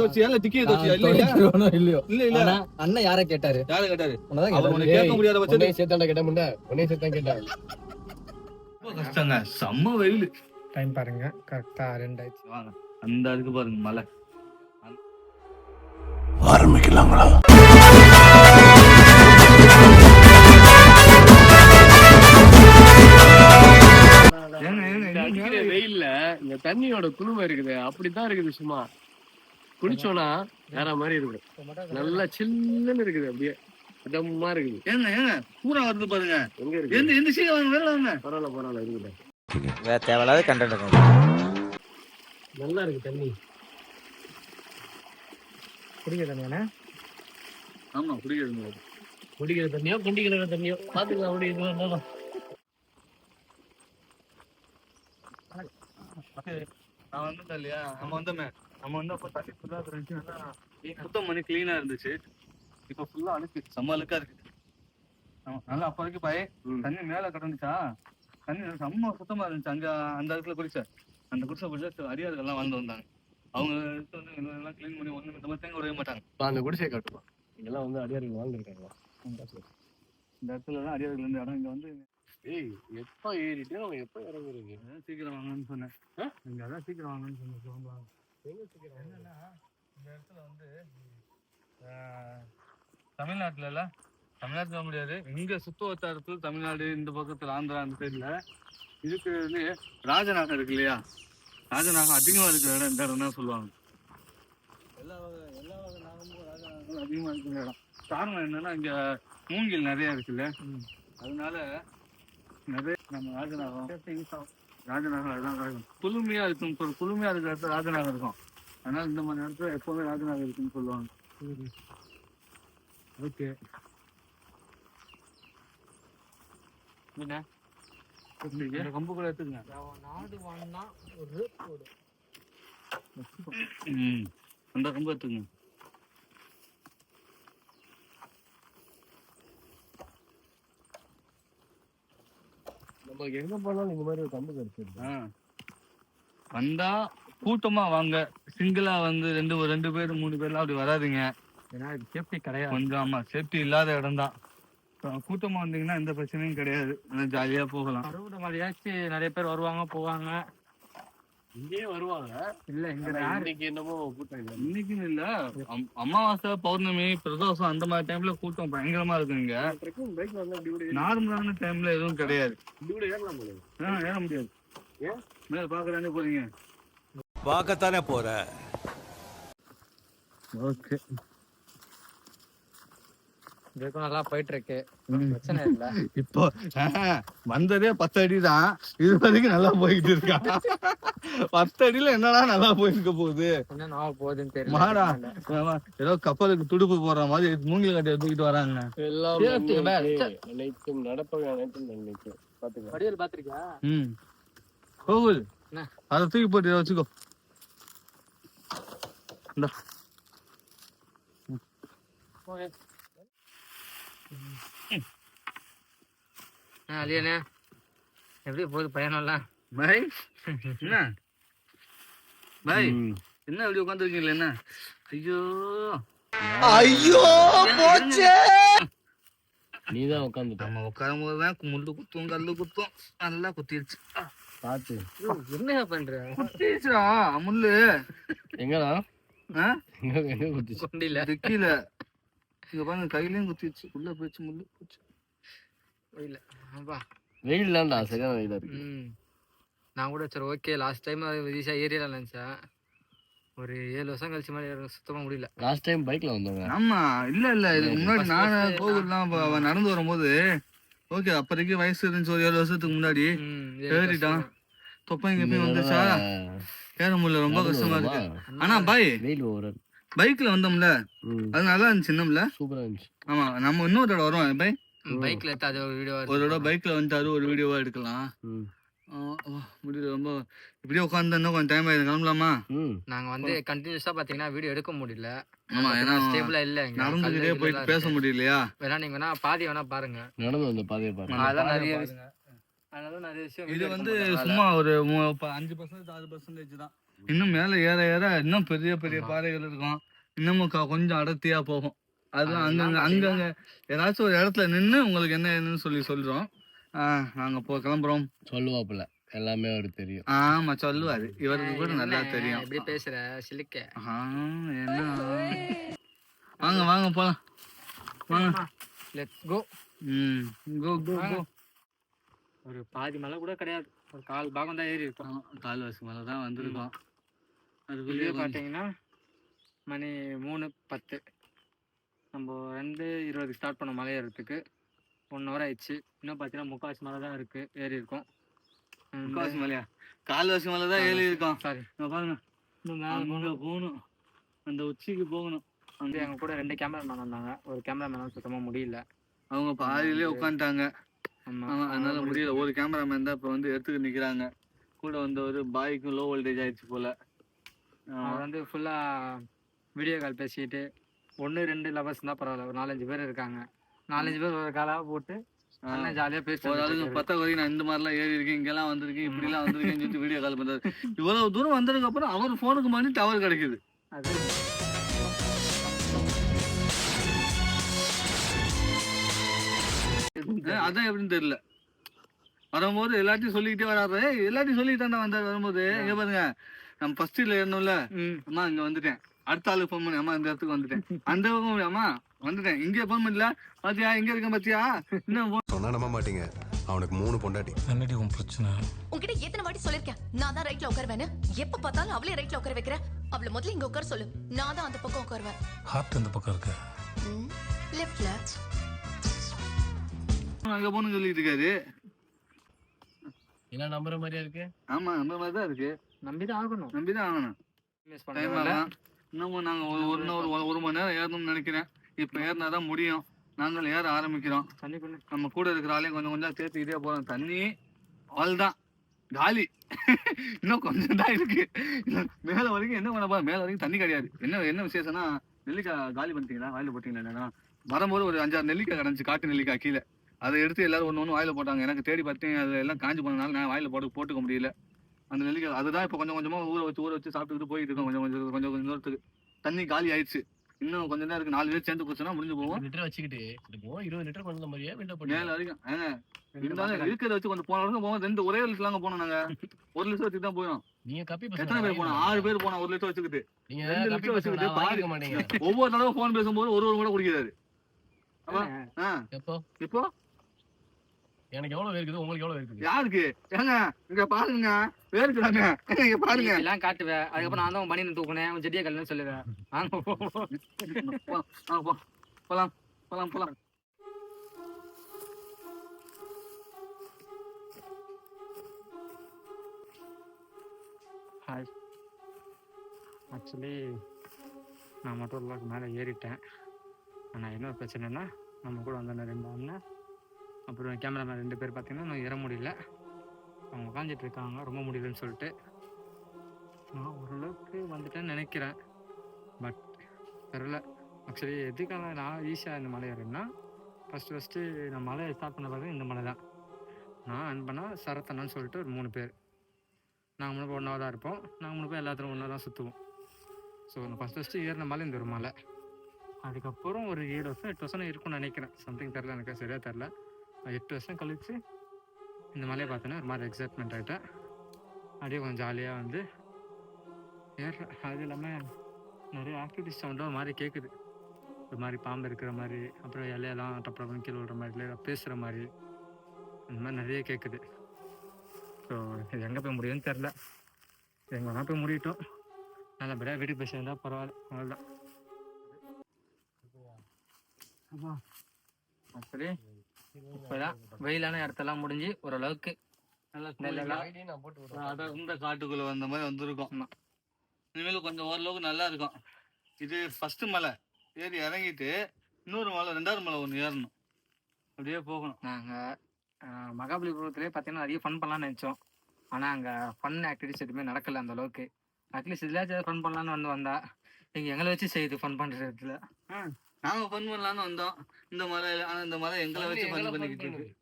தோச்சி ஏன் திக்கிய தோச்சி இல்ல இல்ல துடைக்கிறவனோ இல்லையோ? இல்ல இல்ல. அண்ணன் யாரை கேட்டாரு? யாரு கேட்டாரு? அவர். உன்னை கேட்க முடியாத கேட்ட முண்டை. சேர்த்தான் கேட்டாரு. ரொம்ப கஷ்டங்க. செம்ம வெயில். டைம் பாருங்க. கரெக்டா ரெண்டாயிடுச்சு. வாங்க. அந்த இருக்கு பாருங்க மலை ஏங்க, ஏங்க, ஏங்க, வெயில்ல இந்த தண்ணியோட குளுமை இருக்குது. அப்படித்தான் இருக்குது சும்மா. குடிச்சோம்னா வேற மாதிரி இருக்குது நல்லா சில்லுன்னு இருக்குது அப்படியே. இதமா இருக்குது. ஏங்க ஏங்க பூரா வருது பாருங்க. எங்க இருக்கு? எந்த எந்த சீக்கிரம் வாங்க வேலை வாங்க? பரவாயில்ல பரவாயில்ல இருக்குது வேற தேவையில்லாத கண்டென்ட் நல்லா இருக்கு தண்ணி. குடிக்க தண்ணியானே ஆமா குடிக்கிறது குடிக்கிற தண்ணியோ குண்டிக்கிற தண்ணியோ. பாத்துக்கலாம் அப்படி இது. நான் வந்தேன் இல்லையா? நம்ம வந்தோமே. நம்ம வந்து அப்ப தண்ணி ஃபுல்லா இருந்துச்சுன்னா சுத்தம் பண்ணி கிளீனா இருந்துச்சு. இப்ப ஃபுல்லா அழுக்கு. செம்ம அழுக்கா இருக்கு. நல்லா அப்ப வரைக்கும் பாய். தண்ணி மேல கடந்துச்சா? தண்ணி செம்ம சுத்தமா இருந்துச்சு. அங்க அந்த இடத்துல குடிச்ச அந்த குடிசை குடிச்சா அடியார்கள் எல்லாம் வந்து வந்தாங்க. அவங்க எடுத்து வந்து எல்லாம் க்ளீன் பண்ணி இந்த மாதிரி தேங்க விடவே மாட்டாங்க. அந்த குடிசை காட்டுவோம் இங்கெல்லாம் வந்து அடியார்கள் வாழ்ந்துருக்காங்களா? இந்த இடத்துல எல்லாம் அடியார்கள் இருந்த இடம். இங்க வந்து ஏய் எப்ப ஏறிட்டு அவன் எப்ப இறங்குறது அதான் சீக்கிரம் வாங்கன்னு சொன்னேன். ஆ? இங்க அதான் சீக்கிரம் வாங்கன்னு சொன்னேன். என்னன்னா இந்த இடத்துல வந்து தமிழ்நாட்டுல தமிழ்நாட்டுல சொல்ல முடியாது. இங்க சுத்து வட்டாரத்துல தமிழ்நாடு இந்த பக்கத்துல ஆந்திரா அந்த சைடுல இதுக்கு வந்து ராஜநாகம் இருக்கு இல்லையா? ராஜநாகம் அதிகமா இருக்கிற இடம் இந்த இடம் தான் சொல்லுவாங்க. எல்லா வகை எல்லா வகை நாகமும் ராஜநாகங்களும் அதிகமா இருக்கிற இடம். காரணம் என்னன்னா இங்க மூங்கில் நிறைய இருக்குல்ல? அதனால நிறைய நம்ம ராஜநாகம் ராஜநாகம் அதுதான் ராஜம் குளுமையா இருக்கும் ஒரு குளுமையா இருக்கிற இடத்துல ராஜநாகம் இருக்கும். அதனால இந்த மாதிரி இடத்துல எப்பவுமே ராஜநாகம் இருக்குன்னு சொல்லுவாங்க. ஓகே. இந்த கம்பு கூட எடுத்துக்கங்க. நாடு வாங்கினா ஒரு அந்த கம்பு எடுத்துக்கங்க. நம்ம எங்க போனாலும் இந்த மாதிரி ஒரு கம்பு கிடைச்சிருக்கு. வந்தா கூட்டமா வாங்க. சிங்கிளா வந்து ரெண்டு ஒரு ரெண்டு பேர் மூணு பேர்லாம் அப்படி வராதீங்க. ஏன்னா இது சேஃப்டி கிடையாது. கொஞ்சம் ஆமா சேஃப்டி இல்லாத இடம் தான் கூட்டமா வந்தீங்கன்னா எந்த பிரச்சனையும் கிடையாது. ஜாலியா போகலாம். அறுபது மாதிரியாச்சும் நிறைய பேர் வருவாங்க போவாங்க. இங்கேயே வருவாங்க. இல்ல இங்க இன்னைக்கு என்னமோ கூட்டம் இல்லை இன்னைக்குன்னு இல்ல. அம்- அமாவாசை பௌர்ணமி பிரதோஷம் அந்த மாதிரி டைம்ல கூட்டம் பயங்கரமா இருக்கும் இங்க. ட்ரெக்கிங் பைக்ல வந்து அப்படி கூட நார்மலான டைம்ல எதுவும் கிடையாது. இப்படி கூட ஏறலாம் ஆ, ஏற முடியாது. ஏன்? மேல பாக்குறானே போறீங்க. பார்க்கத்தானே போற? ஓகே. இதுக்கும் நல்லா போயிட்டு இருக்கு பிரச்சனை இல்ல. இப்போ வந்ததே பத்து அடி தான் இது வரைக்கும் நல்லா போயிட்டு இருக்கான் பத்து அடியில என்னடா நல்லா போயிருக்க போகுது? என்ன நாவ போகுதுன்னு தெரியல. மாடா ஏதோ கப்பலுக்கு துடுப்பு போடுற மாதிரி மூங்கில் கட்டி தூக்கிட்டு வராங்க. எல்லாம் நடப்பவை அனைத்தும் நன்மைக்கு. வடிவேல் பாத்திருக்கியா ம். கோகுல்? அதை தூக்கி போட்டு வச்சுக்கோ. இந்தா. அலியனே எப்படி போகுது பயணம்லாம் பை என்ன? பை என்ன இப்படி உட்காந்துருக்கீங்களா என்ன? ஐயோ. ஐயோ போச்சே. நீதான் உட்காந்துட்ட நம்ம உட்காரும் போது தான் முள்ளு குத்தும் கல்லு குத்தும். நல்லா குத்திருச்சு. பாத்து. என்ன பண்ற? குத்திருச்சுடா முள்ளு. எங்கடா? ஆ? எங்க எங்க குத்திச்சு? கொண்டில கீழே இங்க பாருங்க கையிலயும் குத்திருச்சு உள்ள போயிடுச்சு முள்ளு போச்சு. இல்ல ஆப்பா வெயில் தான்டா சரியான வெயிலா இருக்கு. ம். நான் கூட சரி ஓகே லாஸ்ட் டைம் விதிஷா ஏரியால நினைச்சேன். ஒரு ஏழு வருஷம் கழிச்சு மாதிரி சுத்தமா முடியல. லாஸ்ட் டைம் பைக்ல வந்தவங்க. ஆமா இல்ல இல்ல இதுக்கு முன்னாடி நான் கோவில்லாம் நடந்து வரும்போது ஓகே அப்போதைக்கு வயசு இருந்துச்சு ஒரு ஏழு வருஷத்துக்கு முன்னாடி. ஏறிட்டான். வருஷம். தொப்பை இங்க போய் வந்துச்சா? ஏற முடியல ரொம்ப கஷ்டமா இருக்கு. ஆனா பாய் வெயில் ஓவர் பைக்ல வந்தோம்ல. அது நல்லா இருந்துச்சு இன்னும்ல. சூப்பரா இருந்துச்சு. ஆமா நம்ம இன்னொரு தடவை வரோம் ம், பைக்ல எடுத்து அது ஒரு வீடியோ ஒரு தடவை பைக்ல வந்துட்டாரு ஒரு வீடியோவா எடுக்கலாம். முடியல ரொம்ப இப்படியே உட்காந்து இன்னும் கொஞ்சம் டைம் ஆயிடும் கிளம்பலாமா? ம். நாங்க வந்து கண்டினியூஸா பாத்தீங்கன்னா வீடியோ எடுக்க முடியல. ஆமா ஏன்னா ஸ்டேபிளா இல்ல நடந்துகிட்டே போயிட்டு பேச. முடியலையா? வேணா நீங்க வேணா பாதி வேணா பாருங்க. நடந்து வந்த பாதையை பாருங்க. அதெல்லாம் பாருங்க, நிறைய. அதனால நிறைய விஷயம் இது வந்து. சும்மா ஒரு ப- அஞ்சு பர்சன்டேஜ் ஆறு பர்சன்டேஜ் தான். இன்னும் மேல ஏற ஏற இன்னும் பெரிய பெரிய பாறைகள் இருக்கும். இன்னமும் கொஞ்சம் அடர்த்தியா போகும். அதெல்லாம் அதெல்லாம் அங்கங்க அங்கங்க ஏதாச்சும் ஒரு இடத்துல நின்று உங்களுக்கு என்ன என்னன்னு சொல்லி சொல்றோம். ஆஹ் நாங்க போ கிளம்புறோம். சொல்லுவாப்புல. எல்லாமே அவருக்கு தெரியும். ஆமா சொல்லுவாரு. இவருக்கு கூட நல்லா தெரியும். இப்படி பேசுற? சிலிக்க. ஆ, என்ன? வாங்க வாங்க போலாம். வாங்க. லெட்ஸ் கோ ம் கோ கோ கோ ஒரு பாதி மலை கூட கிடையாது. ஒரு கால் பாகம் தான் ஏறி இருக்கும். கால்வாசி மேலே தான் வந்திருக்கோம். அதுக்குள்ளேயே வெளியே பார்த்தீங்கன்னா மணி மூணு பத்து. நம்ம ரெண்டு இருபதுக்கு ஸ்டார்ட் பண்ண மலை ஏறதுக்கு ஒன் ஹவர் ஆயிடுச்சு. இன்னும் பார்த்தீங்கன்னா முக்கால்வாசி மலை தான் இருக்குது ஏறி இருக்கும். முக்காவாசி மலையா? கால்வாசி மேலே தான் ஏறி இருக்கோம். சாரி பாருங்க. அங்க போகணும். அந்த உச்சிக்கு போகணும். வந்து எங்கள் கூட ரெண்டு கேமராமேன் வந்தாங்க. ஒரு கேமராமேனால சுத்தமாக முடியல. அவங்க பாதியிலே உட்காந்துட்டாங்க அதனால முடியல. ஒரு கேமராமேன் தான் இப்போ வந்து எடுத்துக்க நிக்கிறாங்க. கூட வந்து ஒரு பாய்க்கும் லோ வோல்டேஜ் ஆயிடுச்சு போல. அவர் வந்து ஃபுல்லாக வீடியோ கால் பேசிக்கிட்டு ஒன்று ரெண்டு லவர்ஸ் தான் பரவாயில்ல. ஒரு நாலஞ்சு பேர் இருக்காங்க. நாலஞ்சு பேர் ஒரு காலாக போட்டு அண்ணன் ஜாலியாக பேசிட்டு ஆளுங்க இருக்காரு. பத்த வரைக்கும் நான் இந்த மாதிரிலாம் ஏறி இருக்கேன் இங்கெல்லாம் வந்திருக்கேன் இப்படிலாம் வந்திருக்கேன்னு சொல்லிட்டு வீடியோ கால் பண்றாரு. இவ்வளவு தூரம் வந்ததுக்கு அப்புறம் அவர் போனுக்கு மாதிரி டவர் கிடைக்குது. அது. அதான் எப்படின்னு தெரியல. வரும்போது எல்லாத்தையும் சொல்லிக்கிட்டே வராரு. "ஏய், எல்லாத்தையும் சொல்லிட்டு தானே வந்தார் வரும்போது. இங்க பாருங்க. நம்ம ஃபர்ஸ்ட் இயர்ல ம். அம்மா இங்க வந்துட்டேன். அடுத்த ஆளுக்கு ஃபோன் பண்ணி. அம்மா இந்த இடத்துக்கு வந்துட்டேன். அந்த பக்கம் அம்மா வந்துட்டேன். இங்கே ஃபோன் பண்ணல. பாத்தியா? இங்க இருக்கேன் பாத்தியா? இன்னும் சொன்னா நம்ப மாட்டீங்க. அவனுக்கு மூணு பொண்டாட்டி. என்னடி உன் பிரச்சனை. உன்கிட்ட எத்தனை வாட்டி சொல்லிருக்கேன். நான் தான் ரைட்ல உட்காருவேன்னு. எப்ப பார்த்தாலும் அவளே ரைட்ல உட்கார வைக்கிற அவளை முதல்ல இங்க உட்கார சொல்லு. நான் தான் அந்த பக்கம் உட்காருவேன். ஹார்ட் இந்த பக்கம் இருக்கு? லெஃப்ட்ல அங்க போகணும்னு சொல்லிட்டு இருக்காரு. எல்லாம் நம்புற மாதிரியா இருக்கு? ஆமா அந்த மாதிரி தான் இருக்கு. நம்பி தான் ஆகணும். நம்பி தான் ஆகணும் மிஸ் பண்ணல ஆகும். இன்னமும் நாங்க ஒரு ஒரு ஒரு ஒரு மணி நேரம் ஏறணும்னு நினைக்கிறேன். இப்ப ஏறினா தான் முடியும். நாங்கள் ஏற ஆரம்பிக்கிறோம். நம்ம கூட இருக்கிற ஆளையும் கொஞ்சம் கொஞ்சம் சேர்த்துக்கிட்டே போறோம் தண்ணி அவள் தான். காலி. இன்னும் கொஞ்சம் தான் இருக்கு. மேல வரைக்கும் என்ன பண்ண மேல வரைக்கும் தண்ணி கிடையாது. என்ன என்ன விசேஷம்னா நெல்லிக்காய் காலி பண்ணிட்டீங்களா? வாயில போட்டீங்களா என்னன்னா வரும்போது ஒரு அஞ்சாறு நெல்லிக்காய் கிடந்துச்சு காட்டு நெல்லிக்காய் கீழே. அதை எடுத்து எல்லாரும் ஒன்று ஒன்று வாயில போட்டாங்க. எனக்கு தேடி பார்த்தேன் அது எல்லாம் காஞ்சி போனதுனால நான் வாயில போட்டு போட்டுக்க முடியல. அந்த நெல்லிக்காய் அதுதான் இப்போ கொஞ்சம் கொஞ்சமா ஊற வச்சு ஊற வச்சு சாப்பிட்டுக்கிட்டு போயிட்டு இருக்கோம். கொஞ்சம் கொஞ்சம் கொஞ்சம் கொஞ்சம் தூரத்துக்கு. தண்ணி காலி ஆயிடுச்சு. இன்னும் கொஞ்சம் தான் இருக்கு. நாலு பேர் சேர்ந்து குடிச்சோன்னா முடிஞ்சு போவோம் லிட்டர் வச்சுக்கிட்டு இருபது லிட்டர் கொண்டு வந்த மாதிரியா மேல போட்டு வரைக்கும். ஏங்க இருந்தாலும் இருக்கிறத வச்சு கொஞ்சம் போன வருஷம் போவோம் ரெண்டு ஒரே லிட்டர் போனோம் நாங்க. ஒரு லிட்டர் வச்சுட்டு தான் போயோம் நீங்க கப்பி எத்தனை பேர் போனோம்? ஆறு பேர் போனோம் ஒரு லிட்டர் வச்சுக்கிட்டு. நீங்க ரெண்டு லிட்டர் வச்சுக்கிட்டு வாங்கிக்க மாட்டீங்க. ஒவ்வொரு தடவை போன் பேசும்போது ஒரு ஒரு கூட குடிக்கிறாரு. எப்போ? இப்போ? எனக்கு எவ்வளவு இருக்குது? உங்களுக்கு எவ்வளவு இருக்குது? யாருக்கு? ஏங்க இங்க பாருங்க. வேர்க்குறாங்க இங்க பாருங்க. எல்லாம் காட்டுவேன். அதுக்கப்புறம் நான் தான் பண்ணி தூக்குனேன். உன் செடியை கல்லுன்னு சொல்லுவேன். போலாம் போலாம் போலாம். ஹாய் ஆக்சுவலி நான் மட்டும் ஒரு மேலே ஏறிட்டேன். ஆனால் என்ன பிரச்சனைனா நம்ம கூட வந்த ரெண்டு அண்ணன் அப்புறம் கேமராமேன் ரெண்டு பேர் பார்த்தீங்கன்னா இன்னும் ஏற முடியல. அவங்க உட்காந்துட்டு இருக்காங்க. ரொம்ப முடியலன்னு சொல்லிட்டு. நான் ஓரளவுக்கு வந்துட்டேன்னு நினைக்கிறேன். பட் தெரில ஆக்சுவலி எதுக்காக நான் ஈஸியாக இந்த மலை ஏறேன்னா ஃபஸ்ட்டு ஃபஸ்ட்டு நான் மலையை ஸ்டார்ட் பண்ண பார்த்தா இந்த மலை தான். நான் அன்பனா சரத்தனான்னு சொல்லிட்டு ஒரு மூணு பேர். நாங்கள் மூணு பேர் ஒன்றா தான் இருப்போம். நாங்கள் மூணு பேர் எல்லாத்துலையும் ஒன்றா தான் சுற்றுவோம் ஸோ நான் ஃபஸ்ட் ஃபஸ்ட்டு ஏறின மலை இந்த ஒரு மலை. அதுக்கப்புறம் ஒரு ஏழு வருஷம் எட்டு வருஷம் இருக்கும்னு நினைக்கிறேன். சம்திங் தெரில எனக்கு சரியாக தெரில எட்டு வருஷம் கழிச்சு இந்த மலையை பார்த்தோன்னா ஒரு மாதிரி எக்ஸைட்மெண்ட் ஆகிட்டேன் அப்படியே கொஞ்சம் ஜாலியாக வந்து ஏற அது இல்லாமல் நிறைய ஆக்டிவிட்டிஸ் சவுண்டும் ஒரு மாதிரி கேட்குது ஒரு மாதிரி பாம்பு இருக்கிற மாதிரி அப்புறம் இலையெல்லாம் டப்பு கீழே விடுற மாதிரி இல்லை பேசுகிற மாதிரி அந்த மாதிரி நிறைய கேட்குது ஸோ இது எங்கே போய் முடியும்னு தெரில எங்கே வேணால் போய் முடியட்டும். நல்லபடியாக வீட்டுக்கு போய் இருந்தால் பரவாயில்ல. அவ்வளோதான் சரி இப்போதான் வெயிலான இடத்தெல்லாம் முடிஞ்சு ஓரளவுக்கு நல்லா நல்லா நான் போட்டு விடுறேன். அடர்ந்த காட்டுக்குள்ள வந்த மாதிரி வந்திருக்கோம். இனிமேல் கொஞ்சம் ஓரளவுக்கு நல்லா இருக்கும். இது ஃபர்ஸ்ட் மலை. ஏறி இறங்கிட்டு இன்னொரு மலை ரெண்டாவது மலை ஒன்று ஏறணும். அப்படியே போகணும். நாங்கள் மகாபலிபுரத்துலேயே பார்த்தீங்கன்னா நிறைய ஃபன் பண்ணலாம்னு நினச்சோம். ஆனால் அங்கே ஃபன் ஆக்டிவிட்டிஸ் எதுவுமே நடக்கல அந்த அளவுக்கு. அட்லீஸ்ட் இதுலாச்சும் ஃபன் பண்ணலான்னு வந்து வந்தா நீங்கள் எங்களை வச்சு செய்யுது ஃபன் பண்ணுறதுல நாங்க ஃபன் பண்ணலாம்னு வந்தோம். இந்த மலை ஆனா இந்த மலை எங்களை வச்சு ஃபன் பண்ணிக்கிட்டு இருக்கு.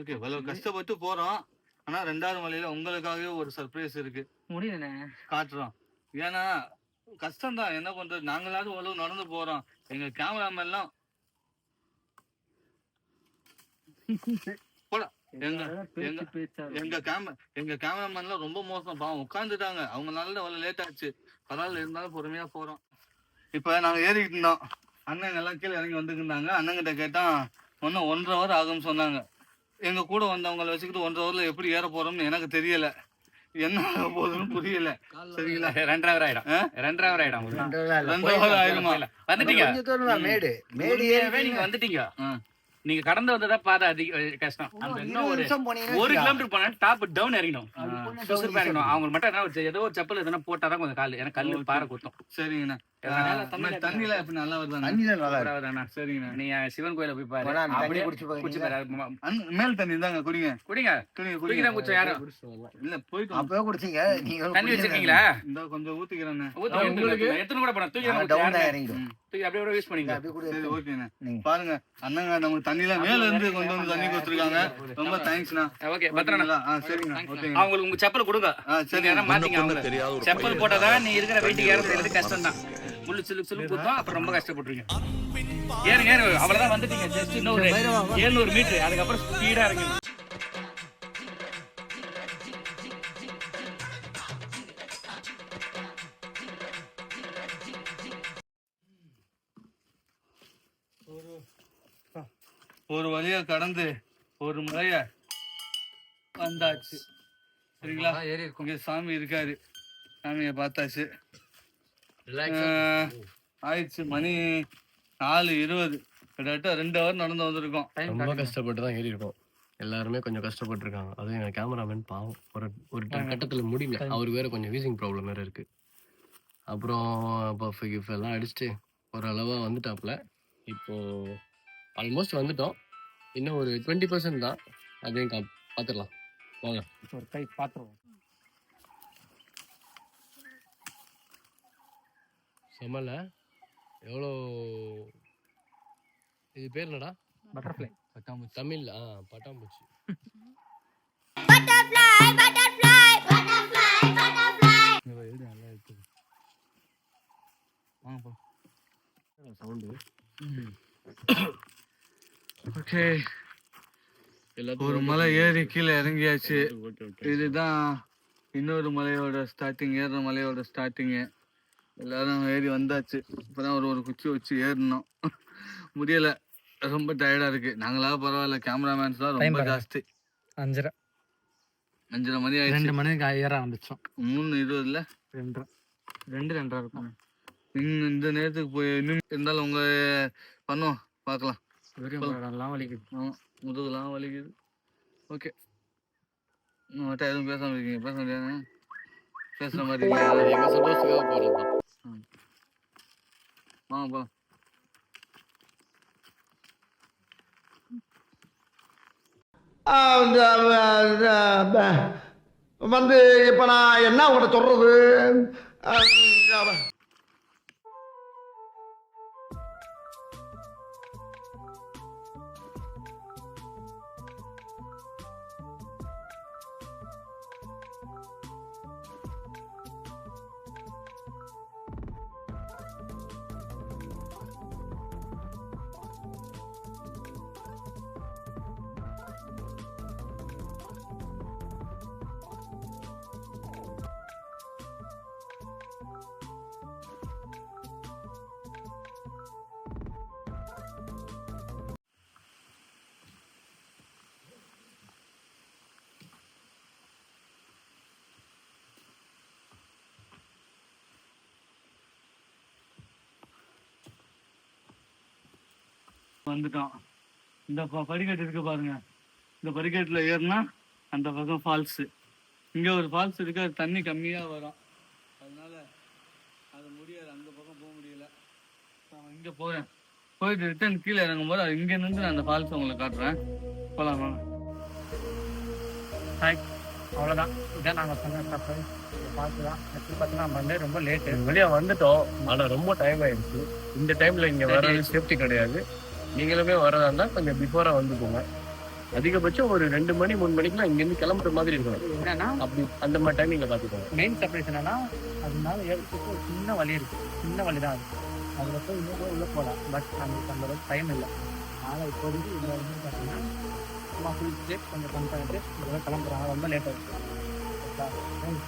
ஓகே இவ்வளவு கஷ்டப்பட்டு போறோம். ஆனா ரெண்டாவது மலையில உங்களுக்காகவே ஒரு சர்ப்ரைஸ் இருக்கு. முடியலண்ணே. காட்டுறோம். ஏன்னா கஷ்டம்தான். என்ன பண்றது? நாங்களாவது ஓரளவு நடந்து போறோம். எங்க கேமராமேன் எல்லாம் போடா. எங்க எங்க எங்க கேமரா எங்க கேமராமேன்லாம் ரொம்ப மோசம். பாவம் உட்காந்துட்டாங்க அவங்களால அவ்வளவு லேட் ஆச்சு. பரவாயில்ல இருந்தாலும் பொறுமையா போறோம். இப்ப நாங்க ஏறிக்கிட்டு இருந்தோம். அண்ணங்க எல்லாம் கீழே இறங்கி வந்துருந்தாங்க அண்ணங்கிட்ட கேட்டா ஒன்னும் ஒன்றரை ஹவர் ஆகும்னு சொன்னாங்க. எங்க கூட வந்தவங்களை வச்சுக்கிட்டு ஒன்றரை ஹவர்ல எப்படி ஏற போறோம்னு எனக்கு தெரியல. என்ன ஆக போகுதுன்னு புரியல. சரிங்களா? ரெண்டரை ஹவர் ஆயிடும்? ரெண்டரை ஹவர் ஆயிடும் உங்களுக்கு. ரெண்டு ஹவர் ஆயிருமா? வந்துட்டீங்க? மேடு. மேடு நீங்க வந்துட்டீங்க. நீங்க கடந்து வந்ததா பாதை அதிக கஷ்டம். அந்த இன்னும் ஒரு கிலோமீட்டர் போனா டாப் டவுன் இறங்கணும். இறங்கணும். அவங்க மட்டும் ஏதோ ஒரு செப்பல் எதனா போட்டாதான் கொஞ்சம் கால் ஏன்னா கல்லு. பாறை குத்தும் சரிங்கண்ணா. தண்ணியில எப்படி நல்லா. பரவாயில்லண்ணா. சரிங்கண்ணா. நீ சிவன் கோயில போய் பாரு. அப்படியே குடிச்சு குடிச்சு. பாரு. மேல் தண்ணி தாங்க குடிங்க. குடிங்க. குடிங்க குடிங்க. குச்சம் யாரும். இல்ல போயிட்டு வாங்க. அப்பவே குடிச்சீங்க. நீங்க தண்ணி. வச்சிருக்கீங்களா? இந்த கொஞ்சம் ஊத்திக்கிறேண்ணே. ஊத்து, உங்களுக்கு? எடுத்துன்னு கூட தூக்கி நாங்க. தூக்கி அப்படியே கூட யூஸ் பண்ணிங்க. சரி ஓகேண்ணே. நீங்க. பாருங்க அண்ணங்க நமக்கு தண்ணிலாம் மேல இருந்து கொண்டு வந்து தண்ணி கொடுத்துருக்காங்க. ரொம்ப தேங்க்ஸ்ண்ணா ஓகே பத்திரண்ணா ஆ சரிங்கண்ணா. ஓகேங்க. அவங்களுக்கு உங்க செப்பல் கொடுங்க. நீங்க சரி மாத்தீங்க அவங்க செப்பல் போட்டாதான் நீ இருக்கிற வெயிட்டுக்கு ஏற கஷ்டம் தான் முள்ளு சிலு சிலு குத்தம் அப்புறம் ரொம்ப கஷ்டப்பட்டுருங்க. ஏறுங்க ஏறுங்க. அவ்வளவுதான் வந்துட்டீங்க. ஜஸ்ட் ஏழுநூறு மீட்டர். அதுக்கப்புறம் ஸ்பீடா இறங்குங்க ஒரு வழியா கடந்து ஒரு மலைய வந்தாச்சு. சரிங்களா? இங்க சாமி இருக்காரு. சாமியை பார்த்தாச்சு. ஆயிடுச்சு. மணி நாலு இருபது. கிட்டத்தட்ட ரெண்டு ஹவர் நடந்து வந்திருக்கோம். ரொம்ப கஷ்டப்பட்டு தான் ஏறி இருக்கோம். எல்லாருமே கொஞ்சம் கஷ்டப்பட்டிருக்காங்க. அதுவும் எங்க கேமராமேன் பாவம். ஒரு ஒரு ட- கட்டத்துல முடியல. அவருக்கு வேற கொஞ்சம் வீசிங் ப்ராப்ளம் வேற இருக்கு. அப்புறம் பஃப் கிஃப் எல்லாம் அடிச்சுட்டு ஓரளவா வந்துட்டாப்புல. இப்போ ஆல்மோஸ்ட் வந்துட்டோம். இன்னும் ஒரு டுவெண்ட்டி பர்சன்ட் தான். அதையும் கா பார்த்துடலாம் வாங்க. ஒரு கை பாத்துருவோம். செம்மல. எவ்வளோ இது பேர் என்னடா? பட்டர்ஃப்ளை தமிழ் ஆ பட்டாம்பூச்சி. Sound okay. ஒரு மலை ஏறி கீழே இறங்கியாச்சு. இதுதான் இன்னொரு மலையோட ஸ்டார்டிங் ஏறுற மலையோட ஸ்டார்டிங்கு எல்லாரும் ஏறி வந்தாச்சு. இப்போதான் ஒரு ஒரு குச்சி வச்சு ஏறினோம். முடியல. ரொம்ப டயர்டா இருக்கு. நாங்களா பரவாயில்ல. கேமராமேன்ஸ் தான் ரொம்ப ஜாஸ்தி. அஞ்சரை. அஞ்சரை மணி ரெண்டு ஆயிடுச்சு மணிக்கு ஏற ஆரம்பிச்சோம். மூணு இருபதுல ரெண்டு. ரெண்டு ரெண்டரை இருக்கும். இன்னும் இந்த நேரத்துக்கு போய் இன்னும் இருந்தாலும் உங்க பண்ணுவோம். பார்க்கலாம். வலிக்குது. ஆமா. முதுகுலாம் வலிக்குது. ஓகே எதுவும் பேசாம இருக்கீங்க? பேச முடியாது பேசுற மாதிரி இருக்கீங்க. அது வாங்க வந்து இப்போ நான் என்ன உங்கள்கிட்ட சொல்றது வந்துட்டோம். இந்த படிக்கட்டு இருக்கு பாருங்க. இந்த படிக்கட்டுல ஏறினா அந்த பக்கம் ஃபால்ஸ் இங்க ஒரு ஃபால்ஸ் இருக்கு அது தண்ணி கம்மியா வரும். அதனால அது முடியாது அந்த பக்கம் போக முடியல. நான் இங்க போறேன். போயிட்டு ரிட்டர்ன் கீழே இறங்கும் போது அது இங்க நின்று நான் அந்த ஃபால்ஸ் உங்களுக்கு காட்டுறேன். போலாம் வாங்க. அவ்வளோதான் இதான் நாங்கள் சொன்ன சர்ப்ரைஸ் பார்த்து தான். ஆக்சுவலி பார்த்தீங்கன்னா நம்ம வந்து ரொம்ப லேட்டு வெளியே வந்துட்டோம். ஆனா ரொம்ப டைம் ஆயிடுச்சு. இந்த டைம்ல இங்க வர்றது சேஃப்டி கிடையாது. நீங்களுமே வரதா இருந்தா கொஞ்சம் பிஃபோரா வந்துக்கோங்க. அதிகபட்சம் ஒரு ரெண்டு மணி மூணு மணிக்குலாம் இங்கேருந்து கிளம்புற மாதிரி இருக்கும் என்னன்னா? அப்படி அந்த மாதிரி டைமிங்கில் பார்த்துக்கோங்க மெயின் சர்ப்ரைஸ் என்னன்னா அது மேலே ஏறதுக்கு ஒரு சின்ன வழி இருக்கு. சின்ன வழி தான் அது. அதில் போய் இன்னும் கூட உள்ளே போகலாம். பட் நமக்கு அந்த அளவுக்கு டைம் இல்லை. அதனால் இப்போதைக்கு இதில் வந்து பார்த்தீங்கன்னா சும்மா குளிச்சுட்டு கொஞ்சம் ஃபன் பண்ணிட்டு இதெல்லாம் கிளம்புறாங்க ரொம்ப லேட் ஆகிடுச்சு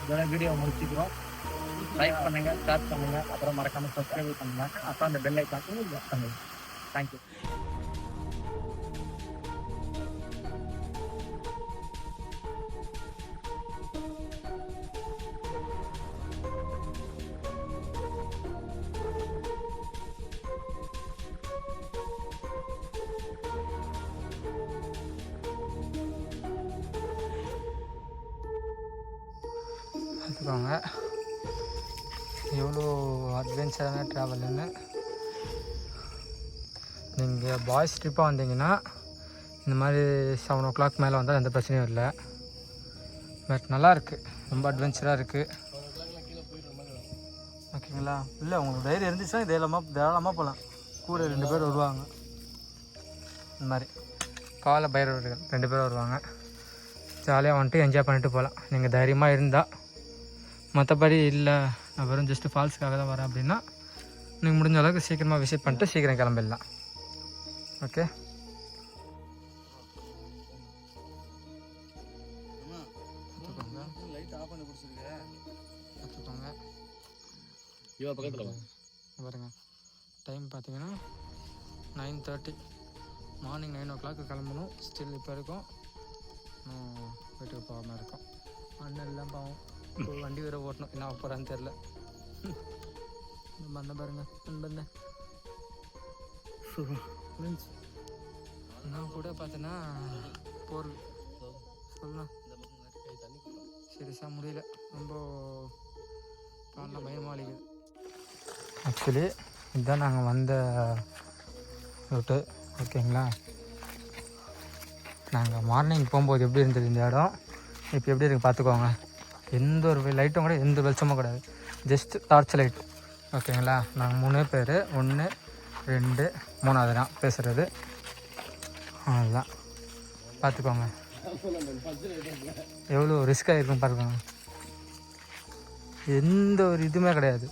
இதோட வீடியோ முடிச்சுக்கிறோம். லைக் பண்ணுங்க ஷேர் பண்ணுங்க. அப்புறம் மறக்காம சப்ஸ்கிரைப் பண்ணுங்க. அப்புறம் அந்த பெல் ஐக்கான் பண்ணுங்க தேங்க்யூ பார்த்துக்கோங்க எவ்வளோ அட்வென்ச்சரான ட்ராவல்னு நீங்கள் பாய்ஸ் ட்ரிப்பாக வந்தீங்கன்னா இந்த மாதிரி செவன் ஓ கிளாக் மேலே வந்தால் எந்த பிரச்சனையும் இல்லை. பட் நல்லாயிருக்கு ரொம்ப அட்வென்ச்சராக இருக்குது ஓகேங்களா? இல்லை உங்களுக்கு தைரியம் இருந்துச்சுன்னா தைரியமாக தாராளமாக போகலாம் கூட ரெண்டு பேர் வருவாங்க. இந்த மாதிரி. கால பைரவர்கள் ரெண்டு பேர் வருவாங்க. ஜாலியாக வந்துட்டு என்ஜாய் பண்ணிட்டு போகலாம் நீங்கள் தைரியமாக இருந்தால் மற்றபடி இல்லை. நான் வெறும் ஜஸ்ட்டு ஃபால்ஸுக்காக தான் வரேன் அப்படின்னா நீங்கள் முடிஞ்ச அளவுக்கு சீக்கிரமாக விசிட் பண்ணிட்டு சீக்கிரம் கிளம்பிடலாம். ஓகே பாருங்க. டைம் பார்த்தீங்கன்னா nine thirty morning nine o'clock கிளம்பணும். ஸ்டில் இப்போ இருக்கும். வீட்டுக்கு போகாமல் இருக்கும். அண்ணன் எல்லாம் பாவம். இப்போ வண்டி வேற ஓட்டணும். என்ன ஆக போகிறான்னு தெரில நம்ம அண்ணன் பாருங்க. நான் கூட பார்த்தேன்னா போர் சொல்லலாம். சரிசா முடியல. ரொம்ப காலைல பயமாளிக்குது ஆக்சுவலி இதுதான் நாங்கள் வந்த ரூட்டு ஓகேங்களா நாங்கள் மார்னிங் போகும்போது எப்படி இருந்தது இந்த இடம்? இப்போ எப்படி இருக்கு? பார்த்துக்கோங்க. எந்த ஒரு லைட்டும் கூட எந்த வெளிச்சமும் கிடையாது. ஜஸ்ட் டார்ச் லைட் ஓகேங்களா நாங்கள் மூணு பேர் ஒன்று ரெண்டு மூணாவது தான் பேசுகிறது அதுதான் பார்த்துக்கோங்க எவ்வளோ ரிஸ்க்காக இருக்கும் பாருங்க. எந்த ஒரு இதுவுமே கிடையாது.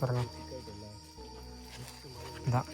பரவாயில்ல. தான்